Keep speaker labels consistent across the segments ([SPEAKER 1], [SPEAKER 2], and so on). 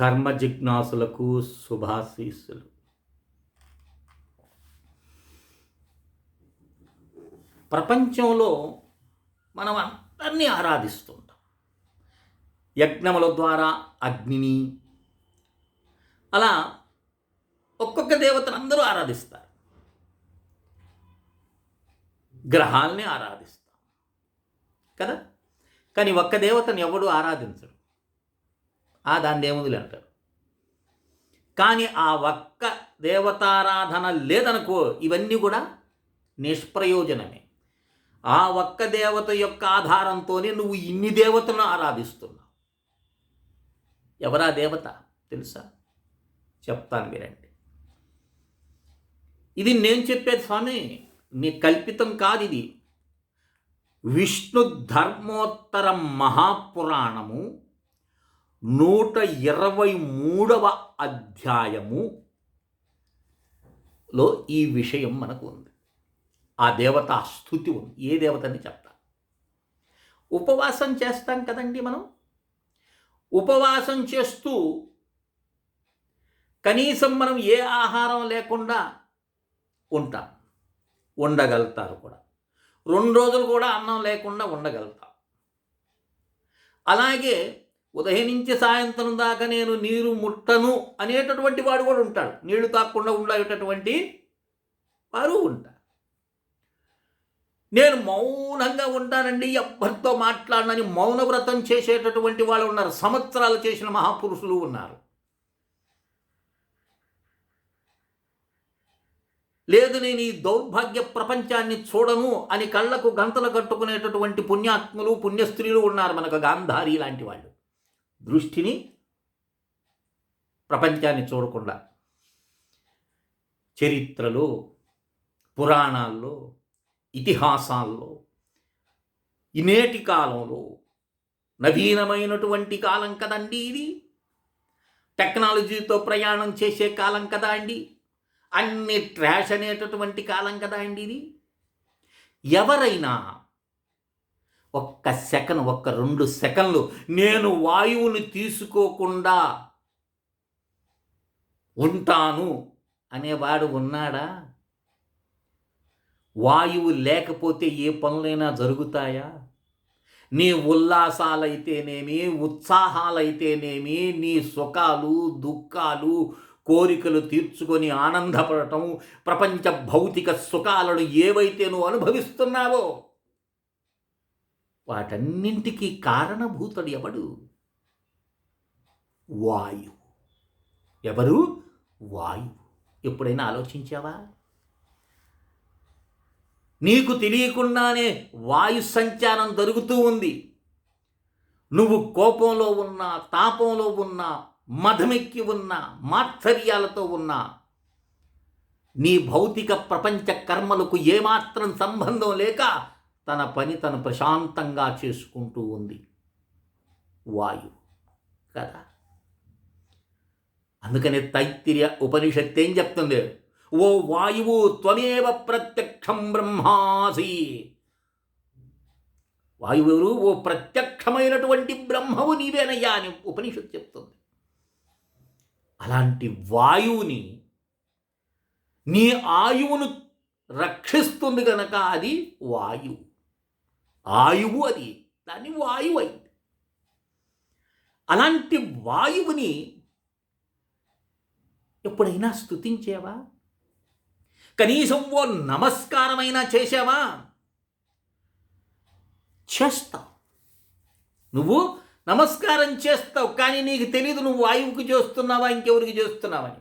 [SPEAKER 1] ధర్మ జిజ్ఞాసులకు శుభాశీస్సులు. ప్రపంచంలో మనం అందరినీ ఆరాధిస్తుంటాం. యజ్ఞముల ద్వారా అగ్నిని అలా ఒక్కొక్క దేవతను అందరూ ఆరాధిస్తారు. గ్రహాల్ని ఆరాధిస్తాం. కదా? కానీ ఒక్క దేవతను ఎవడు ఆరాధించడు. ఆ దాని దేవుదులు అంటారు కానీ ఆ ఒక్క దేవతారాధన లేదనుకో ఇవన్నీ కూడా నిష్ప్రయోజనమే. ఆ ఒక్క దేవత యొక్క ఆధారంతోనే నువ్వు ఇన్ని దేవతలను ఆరాధిస్తున్నావు. ఎవరా దేవత తెలుసా? చెప్తాను వినండి. ఇది నేను చెప్పేది స్వామి నీ కల్పితం కాదు ఇది. విష్ణు ధర్మోత్తర మహాపురాణము నూట ఇరవై మూడవ అధ్యాయము లో ఈ విషయం మనకు ఉంది. ఆ దేవత స్థుతి ఉంది. ఏ దేవతని చెప్తా? ఉపవాసం చేస్తాం కదండి మనం? ఉపవాసం చేస్తూ కనీసం మనం ఏ ఆహారం లేకుండా ఉంటాం. ఉండగలుగుతారు కూడా. రెండు రోజులు కూడా అన్నం లేకుండా ఉండగలుగుతాం. అలాగే ఉదయం నుంచి సాయంత్రం దాకా నేను నీరు ముట్టను అనేటటువంటి వాడు కూడా ఉంటాడు. నీళ్ళు తాకుండా ఉండేటటువంటి వారు ఉంటారు. నేను మౌనంగా ఉంటానండి ఎవ్వరితో మాట్లాడనని మౌన వ్రతం చేసేటటువంటి వాళ్ళు ఉన్నారు. సంవత్సరాలు చేసిన మహాపురుషులు ఉన్నారు. లేదు నేను ఈ దౌర్భాగ్య ప్రపంచాన్ని చూడను అని కళ్ళకు గంతలు కట్టుకునేటటువంటి పుణ్యాత్ములు పుణ్యస్త్రీలు ఉన్నారు మనకు గాంధారి లాంటి వాళ్ళు. దృష్టిని ప్రపంచాన్ని చూడకుండా చరిత్రలో పురాణాల్లో ఇతిహాసాల్లో ఇనేటి కాలంలో నవీనమైనటువంటి కాలం కదండి ఇది. టెక్నాలజీతో ప్రయాణం చేసే కాలం కదా అండి. అన్ని ట్రాష్ అనేటటువంటి కాలం కదా అండి ఇది. ఎవరైనా ఒక్క సెకండ్ ఒక్క రెండు సెకండ్లు నేను వాయువుని తీసుకోకుండా ఉంటాను అనేవాడు ఉన్నాడా? వాయువు లేకపోతే ఏ పనులైనా జరుగుతాయా? నీ ఉల్లాసాలైతేనేమి ఉత్సాహాలైతేనేమి నీ సుఖాలు దుఃఖాలు కోరికలు తీర్చుకొని ఆనందపడటం ప్రపంచ భౌతిక సుఖాలను ఏవైతే నువ్వు అనుభవిస్తున్నావో వాటన్నింటికీ కారణభూతుడు ఎవడు? వాయు ఎవరు? వాయు ఎప్పుడైనా ఆలోచించావా? నీకు తెలియకుండానే వాయు సంచారం జరుగుతూ ఉంది. నువ్వు కోపంలో ఉన్నా తాపంలో ఉన్నా మధమెక్కి ఉన్నా మాత్సర్యాలతో ఉన్నా నీ భౌతిక ప్రపంచ కర్మలకు ఏమాత్రం సంబంధం లేక తన పని తను ప్రశాంతంగా చేసుకుంటూ ఉంది. వాయు. కదా? అందుకనే తైత్తిర్య ఉపనిషత్తు ఏం చెప్తుంది? ఓ వాయువు త్వమేవ ప్రత్యక్షం బ్రహ్మాసి. వాయువు ఓ ప్రత్యక్షమైనటువంటి బ్రహ్మవు నీవేనయ్యా అని ఉపనిషత్తు చెప్తుంది. అలాంటి వాయువుని నీ ఆయువును రక్షిస్తుంది కనుక అది వాయువు. ఆయువు అది. దాన్ని వాయువు అయింది అలాంటి వాయువుని ఎప్పుడైనా స్థుతించేవా కనీసం ఓ నమస్కారమైనా చేసావా చేస్తావు. నువ్వు నమస్కారం చేస్తావు కానీ నీకు తెలియదు నువ్వు వాయువుకి చేస్తున్నావా ఇంకెవరికి చేస్తున్నావని.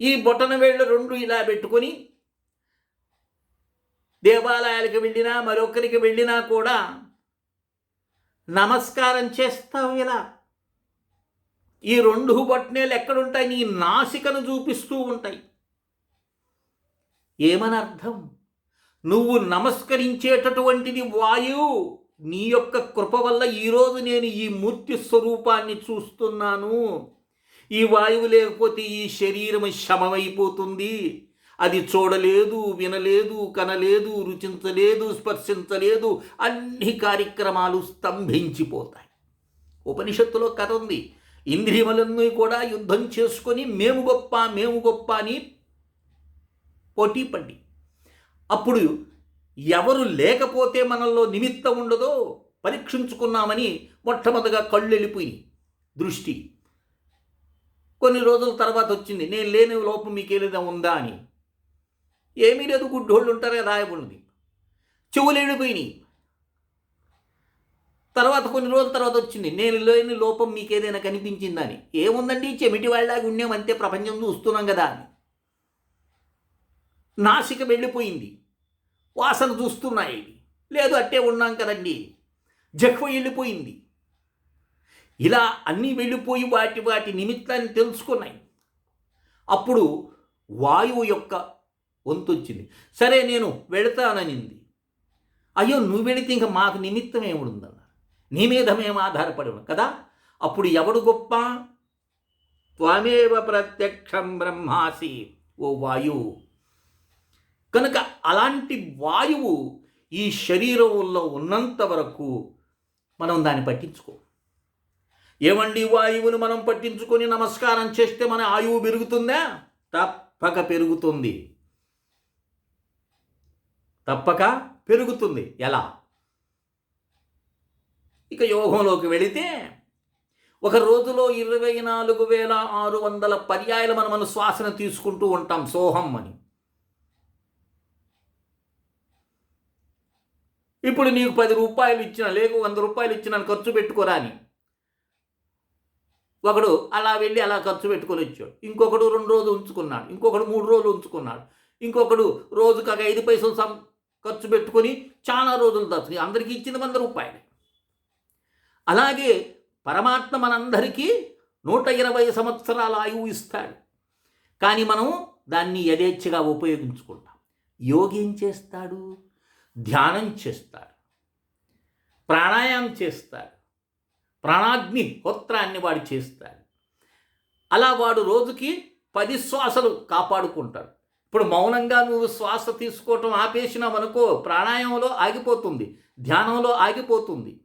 [SPEAKER 1] ఈ బొటన వేళ్ళు రెండు ఇలా పెట్టుకొని దేవాలయాలకు వెళ్ళినా మరొకరికి వెళ్ళినా కూడా నమస్కారం చేస్తావు ఇలా. ఈ రెండు బొట్నేలు ఎక్కడుంటాయి? నీ నాసికను చూపిస్తూ ఉంటాయి. ఏమనర్థం? నువ్వు నమస్కరించేటటువంటిది వాయువు నీ యొక్క కృప వల్ల ఈరోజు నేను ఈ మూర్తి స్వరూపాన్ని చూస్తున్నాను. ఈ వాయువు లేకపోతే ఈ శరీరం శమమైపోతుంది. అది చూడలేదు వినలేదు కనలేదు రుచించలేదు స్పర్శించలేదు అన్ని కార్యక్రమాలు స్తంభించిపోతాయి. ఉపనిషత్తులో కథ ఉంది. ఇంద్రియములన్నీ కూడా యుద్ధం చేసుకొని మేము గొప్ప మేము గొప్ప అని పోటీ పడి అప్పుడు ఎవరు లేకపోతే మనల్లో నిమిత్తం ఉండదో పరీక్షించుకున్నామని మొట్టమొదటిగా కళ్ళు వెళ్ళిపోయి దృష్టి. కొన్ని రోజుల తర్వాత వచ్చింది నేను లేని లోపం మీకు ఉందా అని. ఏమీ లేదు గుడ్డోళ్ళు ఉంటారు కదా రాయబడింది చెవులు ఎండిపోయినాయి తర్వాత కొన్ని రోజుల తర్వాత వచ్చింది నేను లేని లోపం మీకు ఏదైనా కనిపించిందని. ఏముందండి చెమిటి వాళ్ళలాగా ఉన్నాం అంతే ప్రపంచం చూస్తున్నాం కదా అని. నాసిక వెళ్ళిపోయింది. వాసన చూస్తున్నాయి. లేదు అట్టే ఉన్నాం కదండి. జఖ్వ వెళ్ళిపోయింది. ఇలా అన్నీ వెళ్ళిపోయి వాటి వాటి నిమిత్తాన్ని తెలుసుకున్నాయి. అప్పుడు వాయువు యొక్క వంతు వచ్చింది సరే నేను వెళతాననింది. అయ్యో నువ్వు వెళితే ఇంకా మాకు నిమిత్తం ఏముందన్నారు నీ మీద మేము ఆధారపడి ఉన్నాం కదా? అప్పుడు ఎవడు గొప్ప? త్వమేవ ప్రత్యక్షం బ్రహ్మాసి ఓ వాయువు కనుక అలాంటి వాయువు ఈ శరీరంలో ఉన్నంత వరకు మనం దాన్ని పట్టించుకో. ఏమండి వాయువును మనం పట్టించుకొని నమస్కారం చేస్తే మన ఆయువు పెరుగుతుందా? తప్పక పెరుగుతుంది. తప్పక పెరుగుతుంది. ఎలా? ఇక యోగంలోకి వెళితే ఒక రోజులో ఇరవై నాలుగు వేల ఆరు వందల పర్యాయాలు మనం మన శ్వాసను తీసుకుంటూ ఉంటాం సోహం అని. ఇప్పుడు నీకు పది రూపాయలు ఇచ్చిన లేక వంద రూపాయలు ఇచ్చిన ఖర్చు పెట్టుకోరా అని. ఒకడు అలా వెళ్ళి అలా ఖర్చు పెట్టుకొని వచ్చాడు. ఇంకొకడు రెండు రోజులు ఉంచుకున్నాడు. ఇంకొకడు మూడు రోజులు ఉంచుకున్నాడు. ఇంకొకడు రోజుకి ఒక ఐదు పైసలు సం ఖర్చు పెట్టుకొని చాలా రోజులు దాచుకుని అందరికీ ఇచ్చిన వంద రూపాయలు. అలాగే పరమాత్మ మనందరికీ నూట ఇరవై సంవత్సరాల ఆయువు ఇస్తాడు. కానీ మనం దాన్ని యథేచ్ఛగా ఉపయోగించుకుంటాం. యోగి ఏం చేస్తాడు ధ్యానం చేస్తాడు ప్రాణాయామం చేస్తాడు ప్రాణాగ్ని హోత్రాన్ని వాడు చేస్తాడు. అలా వాడు రోజుకి పది శ్వాసలు కాపాడుకుంటాడు. ఇప్పుడు మౌనంగా నువ్వు శ్వాస తీసుకోవటం ఆపేసినావనుకో ప్రాణాయామంలో ఆగిపోతుంది ధ్యానంలో ఆగిపోతుంది.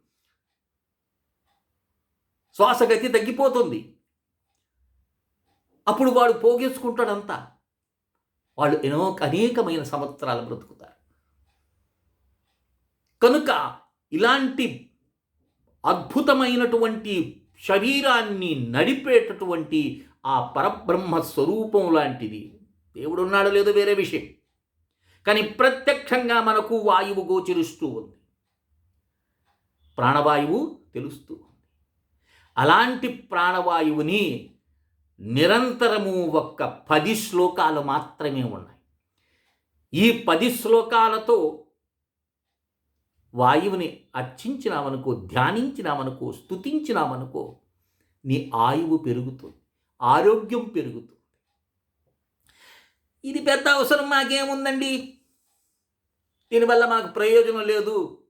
[SPEAKER 1] శ్వాసగతి తగ్గిపోతుంది. అప్పుడు వాడు పోగేసుకుంటాడంతా. వాళ్ళు ఎన్నో అనేకమైన సంవత్సరాలు బ్రతుకుతారు. కనుక ఇలాంటి అద్భుతమైనటువంటి శరీరాన్ని నడిపేటటువంటి ఆ పరబ్రహ్మ స్వరూపం లాంటిది దేవుడు ఉన్నాడు లేదో వేరే విషయం. కానీ ప్రత్యక్షంగా మనకు వాయువు గోచరిస్తూ ఉంది. ప్రాణవాయువు తెలుస్తూ ఉంది. అలాంటి ప్రాణవాయువుని నిరంతరము ఒక్క పది శ్లోకాలు మాత్రమే ఉన్నాయి. ఈ పది శ్లోకాలతో వాయువుని అర్చించినామనుకో ధ్యానించినామనుకో స్తుతించినామనుకో నీ ఆయువు పెరుగుతుంది ఆరోగ్యం పెరుగుతుంది. ఇది పెద్ద అవసరం మాకేముందండి? దీనివల్ల మాకు ప్రయోజనం లేదు.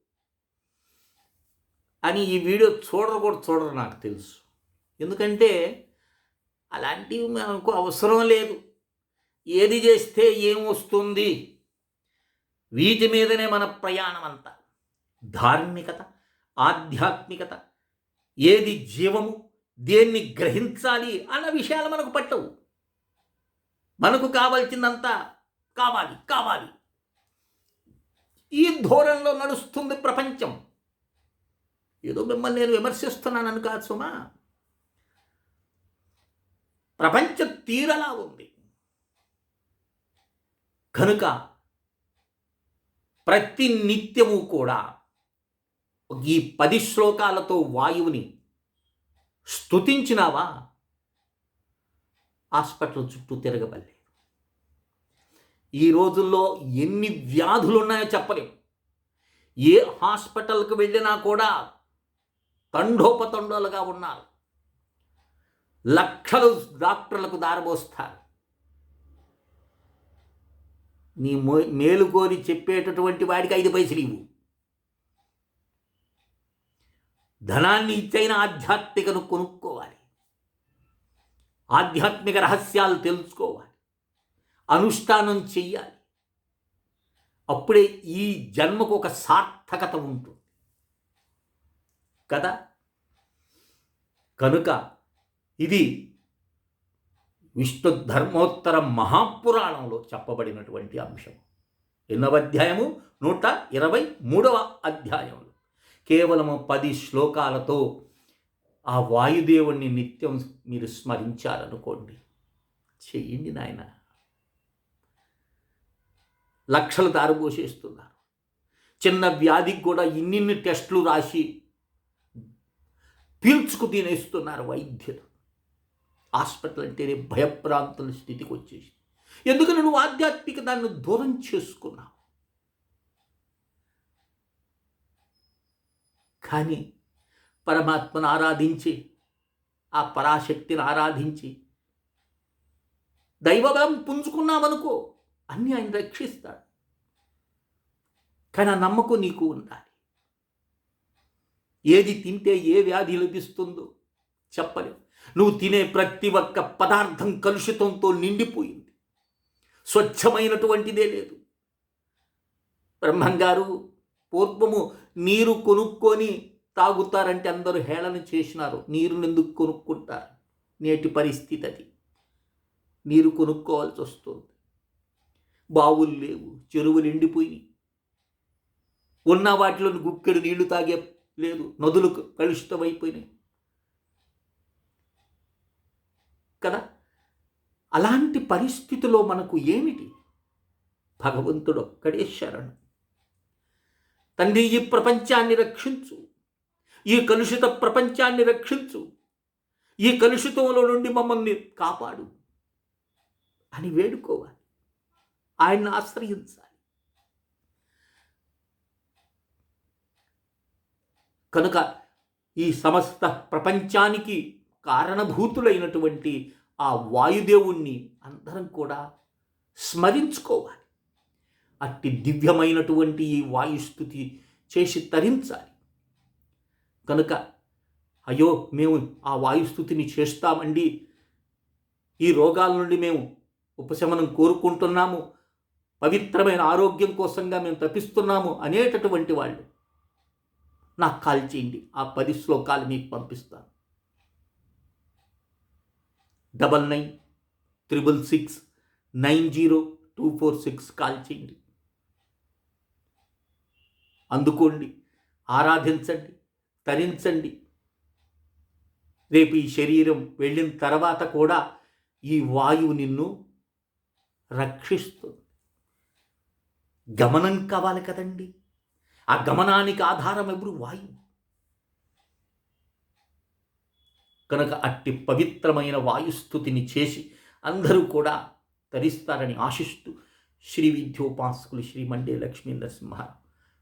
[SPEAKER 1] అని ఈ వీడియో చూడరు కూడా చూడరు నాకు తెలుసు. ఎందుకంటే అలాంటివి మనకు అవసరం లేదు. ఏది చేస్తే ఏం వస్తుంది? వీటి మీదనే మన ప్రయాణం అంతా. ధార్మికత ఆధ్యాత్మికత ఏది జీవము దేన్ని గ్రహించాలి అన్న విషయాలు మనకు పట్టవు. మనకు కావాల్సిందంతా కావాలి కావాలి. ఈ ధోరణిలో నడుస్తుంది ప్రపంచం. ఏదో మిమ్మల్ని నేను విమర్శిస్తున్నానని కాదు సుమా. ప్రపంచ తీరలా ఉంది. కనుక ప్రతి నిత్యము కూడా ఈ పది శ్లోకాలతో వాయువుని స్తుతించినావా? హాస్పిటల్ చుట్టూ తిరగబల్లే ఈ రోజుల్లో ఎన్ని వ్యాధులు ఉన్నాయో చెప్పలేం. ఏ హాస్పిటల్కి వెళ్ళినా కూడా తండోపతండోలుగా ఉన్నారు. లక్షలు డాక్టర్లకు దారబోస్తారు. నీ మేలు చెప్పేటటువంటి వాడికి ఐదు పైసలు ఇవ్వు. ధనాన్ని ఇచ్చైన ఆధ్యాత్మికను కొనుక్కోవాలి. ఆధ్యాత్మిక రహస్యాలు తెలుసుకోవాలి. అనుష్ఠానం చెయ్యాలి. అప్పుడే ఈ జన్మకు ఒక సార్థకత ఉంటుంది. కదా? కనుక ఇది విష్ణు ధర్మోత్తర మహాపురాణంలో చెప్పబడినటువంటి అంశం. ఎన్నవ అధ్యాయము నూట ఇరవై మూడవ అధ్యాయంలో కేవలము పది శ్లోకాలతో ఆ వాయుదేవుణ్ణి నిత్యం మీరు స్మరించారనుకోండి చెయ్యండి నాయన. లక్షలు దారిపోసేస్తున్నారు చిన్న వ్యాధికి కూడా ఇన్నిన్ని టెస్టులు రాసి పీల్చుకు తినేస్తున్నారు వైద్యులు. హాస్పిటల్ అంటేనే భయప్రాంతుల స్థితికి వచ్చేసి ఎందుకని నువ్వు ఆధ్యాత్మిక దాన్ని దూరం చేసుకున్నావు? కానీ పరమాత్మను ఆరాధించి ఆ పరాశక్తిని ఆరాధించి దైవబలం పుంజుకున్నామనుకో అన్నీ ఆయన రక్షిస్తాడు. కానీ ఆ నమ్మకం నీకు ఉండాలి. ఏది తింటే ఏ వ్యాధి లభిస్తుందో చెప్పలేవు నువ్వు తినే ప్రతి ఒక్క పదార్థం కలుషితంతో నిండిపోయింది. స్వచ్ఛమైనటువంటిదే లేదు. బ్రహ్మంగారు పూర్వము నీరు కొనుక్కొని తాగుతారంటే అందరూ హేళన చేసినారు. నీరుని ఎందుకు కొనుక్కుంటారు? నేటి పరిస్థితి అది. నీరు కొనుక్కోవాల్సి వస్తుంది. బావులు లేవు. చెరువులు ఎండిపోయి ఉన్న వాటిలో గుక్కెడు నీళ్ళు తాగే లేదు. నదులు కలుషితమైపోయినాయి. కదా? అలాంటి పరిస్థితిలో మనకు ఏమిటి? భగవంతుడు ఒక్కడే శరణు. తండ్రి ఈ ప్రపంచాన్ని రక్షించు. ఈ కలుషిత ప్రపంచాన్ని రక్షించు. ఈ కలుషితంలో నుండి మమ్మల్ని కాపాడు. అని వేడుకోవాలి. ఆయన్ని ఆశ్రయించాలి. కనుక ఈ సమస్త ప్రపంచానికి కారణభూతులైనటువంటి ఆ వాయుదేవుణ్ణి అందరం కూడా స్మరించుకోవాలి. అట్టి దివ్యమైనటువంటి ఈ వాయుస్థుతి చేసి తరించాలి. కనుక అయ్యో మేము ఆ వాయుస్థుతిని చేస్తామండి. ఈ రోగాల నుండి మేము ఉపశమనం కోరుకుంటున్నాము. పవిత్రమైన ఆరోగ్యం కోసంగా మేము తప్పిస్తున్నాము అనేటటువంటి వాళ్ళు. నాకు కాల్ చేయండి. ఆ పది శ్లోకాలు మీకు పంపిస్తాను. Double nine triple six nine zero two four six call చేయండి. అందుకోండి. ఆరాధించండి. తరించండి. రేపు ఈ శరీరం వెళ్ళిన తర్వాత కూడా ఈ వాయువు నిన్ను రక్షిస్తుంది. గమనం కావాలి కదండి. ఆ గమనానికి ఆధారం ఎవరు? వాయువు. కనుక అట్టి పవిత్రమైన వాయుస్థుతిని చేసి అందరూ కూడా తరిస్తారని ఆశిస్తూ శ్రీ విద్యోపాసకులు శ్రీ మండే లక్ష్మీ నరసింహారావు